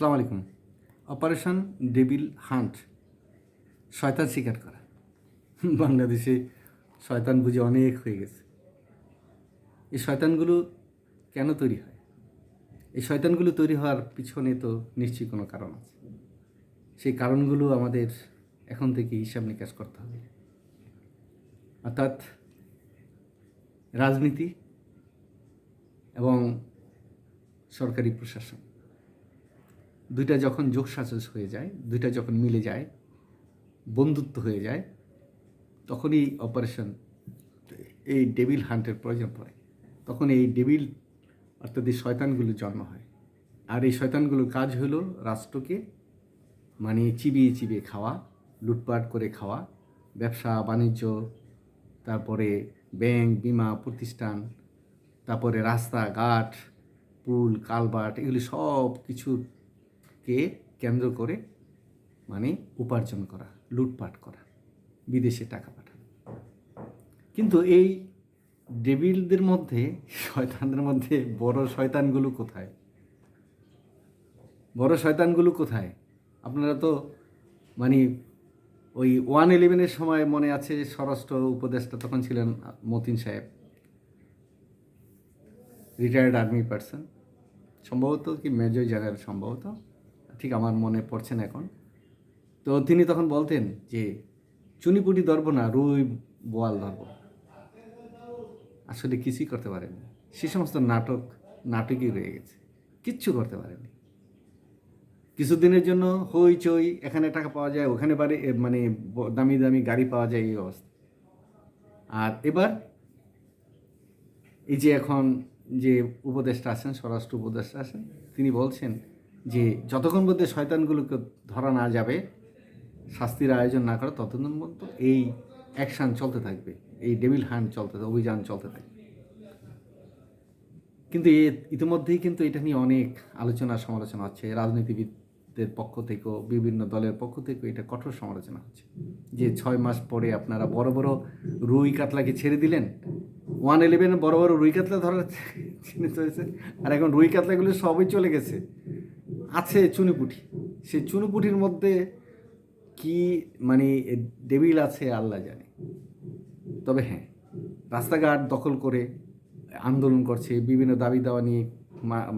আসসালামু আলাইকুম। Operation devil hunt, শয়তান শিকার করা। বাংলাদেশে শয়তান বুঝে অনেক হয়ে গেছে। এই শয়তানগুলো কেন তৈরি হয়? এই শয়তানগুলো তৈরি হওয়ার পিছনে তো নিশ্চয়ই কোনো কারণ আছে। সেই কারণগুলো আমাদের এখন থেকে হিসাব নিকাশ করতে হবে। অর্থাৎ রাজনীতি এবং সরকারি প্রশাসন। দুইটা যখন যোগসাজস হয়ে যায়, দুইটা যখন মিলে যায়, বন্ধুত্ব হয়ে যায়, তখনই অপারেশন এই ডেভিল হান্টের প্রয়োজন পড়ে। তখন এই ডেভিল অর্থাৎ এই শয়তানগুলো জন্ম হয়। আর এই শয়তানগুলোর কাজ হলো রাষ্ট্রকে মানে চিবিয়ে চিবিয়ে খাওয়া, লুটপাট করে খাওয়া, ব্যবসা, বাণিজ্য, তারপরে ব্যাংক, বিমা, প্রতিষ্ঠান, তারপরে রাস্তাঘাট, পুল, কালবাট, এগুলি সব কিছুকে কেন্দ্র করে মানে উপার্জন করা, লুটপাট করা, বিদেশে টাকা পাঠানো। কিন্তু এই ডেভিলদের মধ্যে, শয়তানদের মধ্যে বড় শয়তানগুলো কোথায়? বড় শয়তানগুলো কোথায়? আপনারা তো মানে ওই ওয়ান ইলেভেনের সময় মনে আছে স্বরাষ্ট্র উপদেষ্টা তখন ছিলেন মতিন সাহেব। Retired army person. সম্ভবত কি মেজর জেনারেল সম্ভবত। ঠিক আমার মনে পড়ছে না এখন। তো তিনি তখন বলতেন যে, চুনিপুটি ধরবো না, রুই বোয়াল ধরবো। আসলে কিছুই করতে পারেনি সে সমস্ত নাটক, নাটকই রয়ে গেছে। কিচ্ছু করতে পারেনি কিছুদিনের জন্য হই চই, এখানে টাকা পাওয়া যায়, ওখানে বাড়ি মানে দামি দামি গাড়ি পাওয়া যায়, এই অবস্থা। আর এবার এই যে এখন যে উপদেষ্টা আছেন, স্বরাষ্ট্র উপদেষ্টা আছেন, তিনি বলছেন যে যতক্ষণ মধ্যে শয়তানগুলোকে ধরা না যাবে, শাস্তির আয়োজন না করে, ততক্ষণ পর্যন্ত এই অ্যাকশান চলতে থাকবে, এই ডেভিল হ্যান্ড চলতে থাকবে, অভিযান চলতে থাকবে। কিন্তু এ, ইতিমধ্যেই কিন্তু এটা নিয়ে অনেক আলোচনা সমালোচনা হচ্ছে। রাজনীতিবিদদের পক্ষ থেকেও, বিভিন্ন দলের পক্ষ থেকেও এটা কঠোর সমালোচনা হচ্ছে। যে ছয় মাস পরে আপনারা বড় বড় রুই কাতলাকে ছেড়ে দিলেন, ওয়ান ইলেভেনে বড় বড় রুই কাতলা ধরার চিহ্নিত হয়েছে আর এখন রুই কাতলাগুলো সবই চলে গেছে। আছে চুনিপুটি। সেই চুনিপুটির মধ্যে কি মানে ডেবিল আছে আল্লাহ জানে। তবে হ্যাঁ রাস্তাঘাট দখল করে আন্দোলন করছে, বিভিন্ন দাবি দাওয়া নিয়ে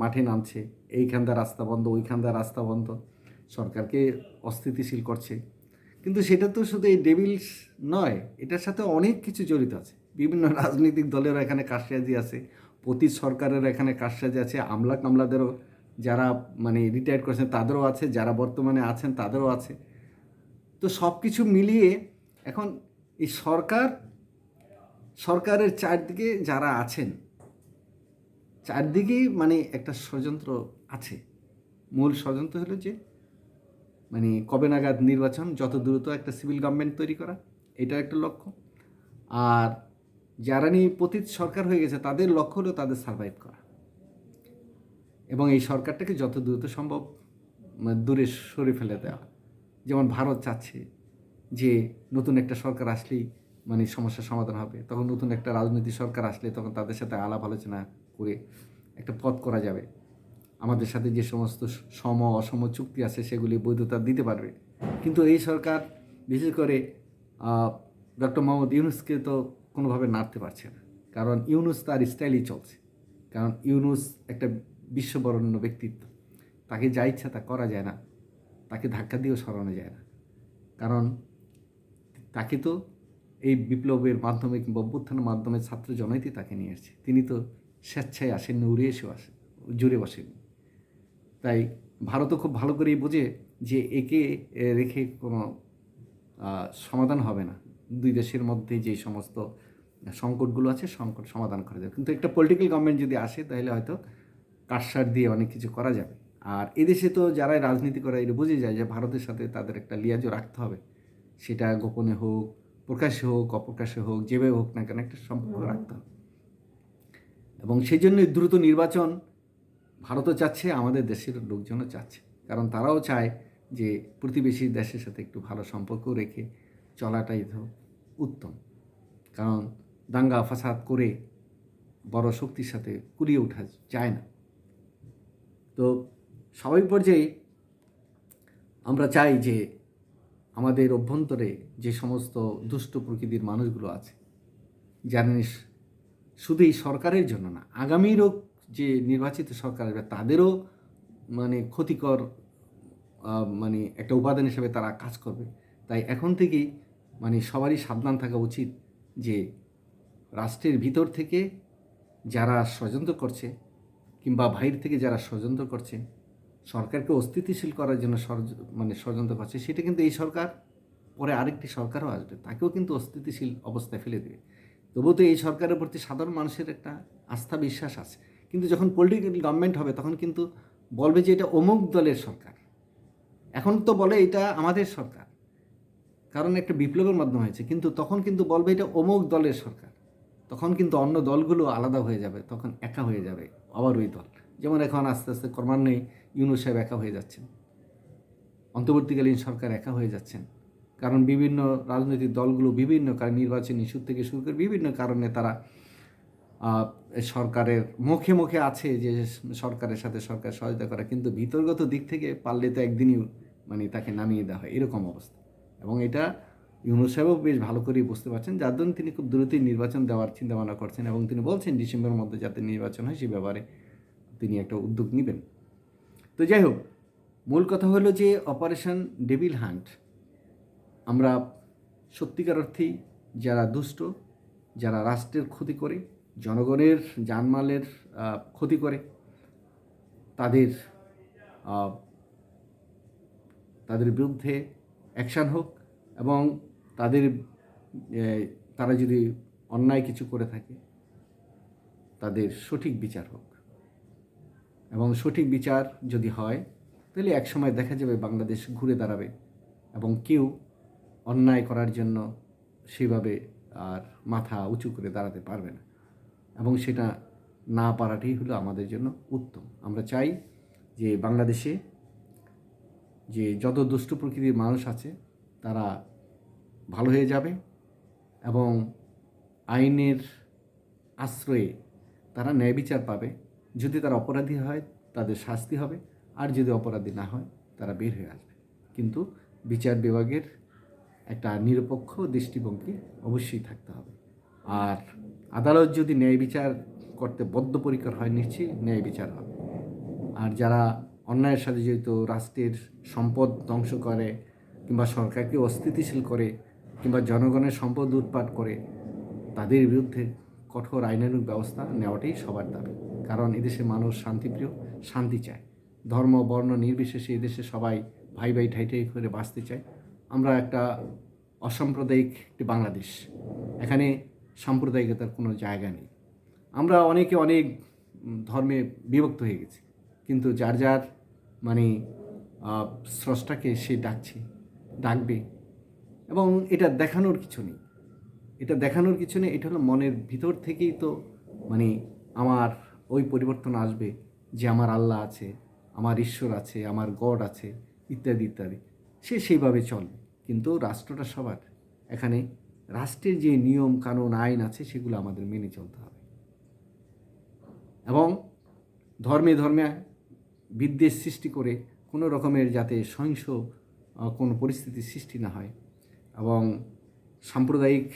মাঠে নামছে এইখানটা রাস্তা বন্ধ ওইখানটা রাস্তা বন্ধ, সরকারকে অস্থিতিশীল করছে। কিন্তু সেটা তো শুধু এই ডেভিলস নয়, এটার সাথে অনেক কিছু জড়িত আছে। বিভিন্ন রাজনৈতিক দলেরও এখানে কারসাজি আছে, প্রতি সরকারের এখানে কারসাজি আছে আমলা কামলাদেরও যারা মানে রিটায়ার করেছেন, তাদেরও আছে, যারা বর্তমানে আছেন, তাদেরও আছে। তো সব কিছু মিলিয়ে এখন এই সরকার, সরকারের চারদিকে যারা আছেন, চারদিকেই মানে একটা ষড়যন্ত্র আছে। মূল ষড়যন্ত্র হলো যে মানে কবে নাগাদ নির্বাচন, যত দ্রুত একটা সিভিল গভর্নমেন্ট তৈরি করা, এটা একটা লক্ষ্য। আর যারা নিয়ে পতীত সরকার হয়ে গেছে, তাদের লক্ষ্য হলো তাদের সার্ভাইভ করা। এবং এই সরকারটাকে যত দ্রুত সম্ভব মানে দূরে সরে ফেলে দেওয়া যেমন ভারত চাচ্ছে যে নতুন একটা সরকার আসলেই মানে সমস্যার সমাধান হবে। তখন নতুন একটা রাজনৈতিক সরকার আসলে তখন তাদের সাথে আলাপ আলোচনা করে একটা পথ করা যাবে। আমাদের সাথে যে সমস্ত সম, অসম চুক্তি আছে, সেগুলি বৈধতা দিতে পারবে। কিন্তু এই সরকার, বিশেষ করে ডক্টর মোহাম্মদ ইউনুসকে তো কোনোভাবে নাড়তে পারছে না। কারণ ইউনুস তার স্টাইলই চলছে। কারণ ইউনুস একটা বিশ্ববরণ্য ব্যক্তিত্ব। তাকে যা ইচ্ছা তা করা যায় না। তাকে ধাক্কা দিয়েও সরানো যায় না। কারণ তাকে তো এই বিপ্লবের মাধ্যমে কিংবা অভ্যুত্থানের মাধ্যমে ছাত্র জনৈতি তাকে নিয়ে এসেছে তিনি তো স্বেচ্ছায় আসেননি উড়ে এসেও আসেন জুড়ে বসেননি তাই ভারতও খুব ভালো করেই বোঝে যে একে রেখে কোনো সমাধান হবে না। দুই দেশের মধ্যে যে সমস্ত সংকটগুলো আছে, সংকট সমাধান করা যাবে। কিন্তু একটা পলিটিক্যাল গভর্নমেন্ট যদি আসে, তাহলে হয়তো কারসার দিয়ে অনেক কিছু করা যাবে। আর এদেশে তো যারাই রাজনীতি করে এটা বুঝে যায় যে ভারতের সাথে তাদের একটা লিয়াজও রাখতে হবে। সেটা গোপনে হোক প্রকাশ্যে হোক অপ্রকাশ্যে হোক যেভাবে হোক না কেন একটা সম্পর্ক রাখতে হবে। এবং সেই জন্যই দ্রুত নির্বাচন ভারতও চাচ্ছে আমাদের দেশের লোকজনও চাচ্ছে। কারণ তারাও চায় যে প্রতিবেশী দেশের সাথে একটু ভালো সম্পর্ক রেখে চলাটাই তো উত্তম। কারণ দাঙ্গা ফাসাদ করে বড় শক্তির সাথে কুড়িয়ে ওঠা যায় না। তো স্বাভাবিক পর্যায়ে আমরা চাই যে আমাদের অভ্যন্তরে যে সমস্ত দুষ্ট প্রকৃতির মানুষগুলো আছে, জানেন শুধু এই সরকারের জন্য না আগামীরও যে নির্বাচিত সরকার আসবে, তাদেরও মানে ক্ষতিকর মানে একটা উপাদান হিসেবে তারা কাজ করবে। তাই এখন থেকেই মানে সবারই সাবধান থাকা উচিত যে রাষ্ট্রের ভিতর থেকে যারা ষড়যন্ত্র করছে কিংবা বাইরে থেকে যারা ষড়যন্ত্র করছে, সরকারকে অস্থিতিশীল করার জন্য মানে ষড়যন্ত্র করছে, সেটা কিন্তু এই সরকার, পরে আরেকটি সরকারও আসবে, তাকেও কিন্তু অস্থিতিশীল অবস্থায় ফেলে দেবে। তবুও তো এই সরকারের প্রতি সাধারণ মানুষের একটা আস্থা, বিশ্বাস আছে। কিন্তু যখন পলিটিক্যাল গভর্নমেন্ট হবে, তখন কিন্তু বলবে যে এটা অমুক দলের সরকার। এখন তো বলে এটা আমাদের সরকার। কারণ একটা বিপ্লবের মাধ্যমে হয়েছে, কিন্তু তখন কিন্তু বলবে এটা অমুক দলের সরকার। তখন কিন্তু অন্য দলগুলো আলাদা হয়ে যাবে, তখন একা হয়ে যাবে আবার ওই দল। যেমন এখন আস্তে আস্তে ক্রমান্বয়ে ইউনুস সাহেব একা হয়ে যাচ্ছেন। অন্তর্বর্তীকালীন সরকার একা হয়ে যাচ্ছেন। কারণ বিভিন্ন রাজনৈতিক দলগুলো বিভিন্ন কারণ নির্বাচনী ইস্যু থেকে শুরু করে বিভিন্ন কারণে তারা সরকারের মুখে মুখে আছে যে সরকারের সাথে সরকার সহায়তা করা, কিন্তু ভিতরগত দিক থেকে পারলে তো একদিনই মানে তাকে নামিয়ে দেওয়া হয়। এরকম অবস্থা। এবং এটা ইউনুস সাহেবও বেশ ভালো করেই বুঝতে পারছেন, যার জন্য তিনি খুব দ্রুতই নির্বাচন দেওয়ার চিন্তা ভাবনা করছেন এবং তিনি বলছেন ডিসেম্বরের মধ্যে যাতে নির্বাচন হয় সে ব্যাপারে তিনি একটা উদ্যোগ নেবেন। তো যাই হোক, মূল কথা হলো যে অপারেশন ডেভিল হান্ট, আমরা সত্যিকার অর্থেই যারা দুষ্ট, যারা রাষ্ট্রের ক্ষতি করে, জনগণের জানমালের ক্ষতি করে, তাদের তাদের বিরুদ্ধে অ্যাকশান হোক এবং তাদের তারা যদি অন্যায় কিছু করে থাকে, তাদের সঠিক বিচার হোক। এবং সঠিক বিচার যদি হয়, তাহলে একসময় দেখা যাবে বাংলাদেশ ঘুরে দাঁড়াবে এবং কেউ অন্যায় করার জন্য সেভাবে আর মাথা উঁচু করে দাঁড়াতে পারবে না। এবং সেটা না পারাটাই হলো আমাদের জন্য উত্তম। আমরা চাই যে বাংলাদেশে যে যত দুষ্ট প্রকৃতির মানুষ আছে, তারা ভালো হয়ে যাবে এবং আইনের আশ্রয়ে তারা ন্যায় বিচার পাবে। যদি তারা অপরাধী হয়, তাদের শাস্তি হবে। আর যদি অপরাধী না হয়, তারা বের হয়ে আসবে। কিন্তু বিচার বিভাগের একটা নিরপেক্ষ দৃষ্টিভঙ্গি অবশ্যই থাকতে হবে। আর আদালত যদি ন্যায় বিচার করতে বদ্ধপরিকর হয়, নিশ্চয়ই ন্যায় বিচার হবে। আর যারা অন্যায়ের সাথে জড়িত, রাষ্ট্রের সম্পদ ধ্বংস করে কিংবা সরকারকে অস্থিতিশীল করে কিংবা জনগণের সম্পদ লুটপাট করে তাদের বিরুদ্ধে কঠোর আইনানুগ ব্যবস্থা নেওয়াটাই সবার দাবি। কারণ এদেশে মানুষ শান্তিপ্রিয়, শান্তি চায়। ধর্ম, বর্ণ নির্বিশেষে এদেশে সবাই ভাই ভাই ঠাই ঠাই করে বাঁচতে চায়। আমরা একটা অসাম্প্রদায়িক একটি বাংলাদেশ। এখানে সাম্প্রদায়িকতার কোনো জায়গা নেই। আমরা অনেকে অনেক ধর্মে বিভক্ত হয়ে গেছি। কিন্তু যার যার মানে স্রষ্টাকে সে ডাকছে, ডাকবে এবং এটা দেখানোর কিছু নেই। এটা দেখানোর কিছু নেই, এটা হলো মনের ভিতর থেকেই তো মানে আমার ওই পরিবর্তন আসবে যে আমার আল্লাহ আছে, আমার ঈশ্বর আছে, আমার গড আছে, ইত্যাদি ইত্যাদি। সে সেইভাবে চলবে কিন্তু রাষ্ট্রটা সবার। এখানে রাষ্ট্রের যে নিয়ম, কানুন, আইন আছে, সেগুলো আমাদের মেনে চলতে হবে। এবং ধর্মে ধর্মে বিদ্বেষ সৃষ্টি করে কোনো রকমের যাতে সহিংস কোনো পরিস্থিতির সৃষ্টি না হয় এবং সাম্প্রদায়িক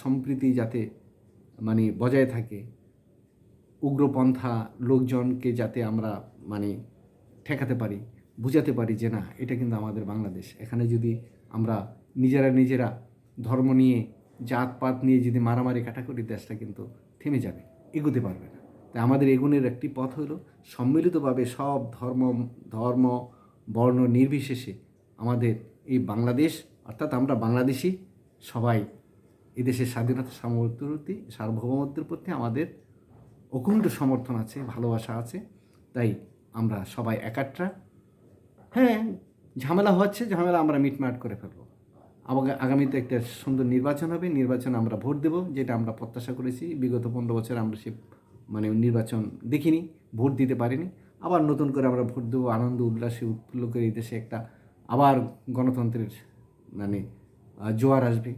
সম্প্রীতি যাতে মানে বজায় থাকে, উগ্রপন্থা লোকজনকে যাতে আমরা মানে ঠেকাতে পারি, বুঝাতে পারি যে না, এটা কিন্তু আমাদের বাংলাদেশ। এখানে যদি আমরা নিজেরা নিজেরা ধর্ম নিয়ে, জাতপাত নিয়ে যদি মারামারি কাটাকুটি, দেশটা কিন্তু থেমে যাবে, এগোতে পারবে না। তাই আমাদের এগুনের একটি পথ হলো সম্মিলিতভাবে সব ধর্ম ধর্ম, বর্ণ নির্বিশেষে আমাদের এই বাংলাদেশ অর্থাৎ আমরা বাংলাদেশি সবাই এদেশের স্বাধীনতা সামর্থ্যের প্রতি সার্বভৌমত্বের প্রতি আমাদের অকুণ্ঠ সমর্থন আছে, ভালোবাসা আছে, তাই আমরা সবাই একাট্রা হ্যাঁ ঝামেলা হচ্ছে, ঝামেলা আমরা মিটমাট করে ফেলব। আগামীতে একটা সুন্দর নির্বাচন হবে, নির্বাচন আমরা ভোট দেব, যেটা আমরা প্রত্যাশা করেছি। বিগত পনেরো বছর আমরা সে মানে নির্বাচন দেখিনি, ভোট দিতে পারিনি। আবার নতুন করে আমরা ভোট দেবো, আনন্দ, উল্লাসে উৎফুল্ল করে এই দেশে একটা আবার গণতন্ত্রের মানে জোয়ার আসবে।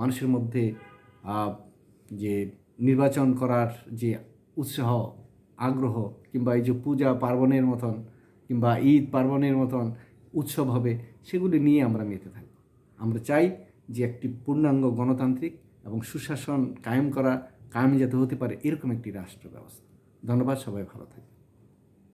মানুষের মধ্যে যে নির্বাচন করার যে উৎসাহ, আগ্রহ, কিংবা এই যে পূজা পার্বণের মতন, কিংবা ঈদ পার্বণের মতন উৎসব হবে, সেগুলি নিয়ে আমরা মেতে থাকব। আমরা চাই যে একটি পূর্ণাঙ্গ গণতান্ত্রিক এবং সুশাসন কায়েম করা কায়েম যাতে হতে পারে, এরকম একটি রাষ্ট্র ব্যবস্থা ধন্যবাদ, সবাই ভালো থাকবে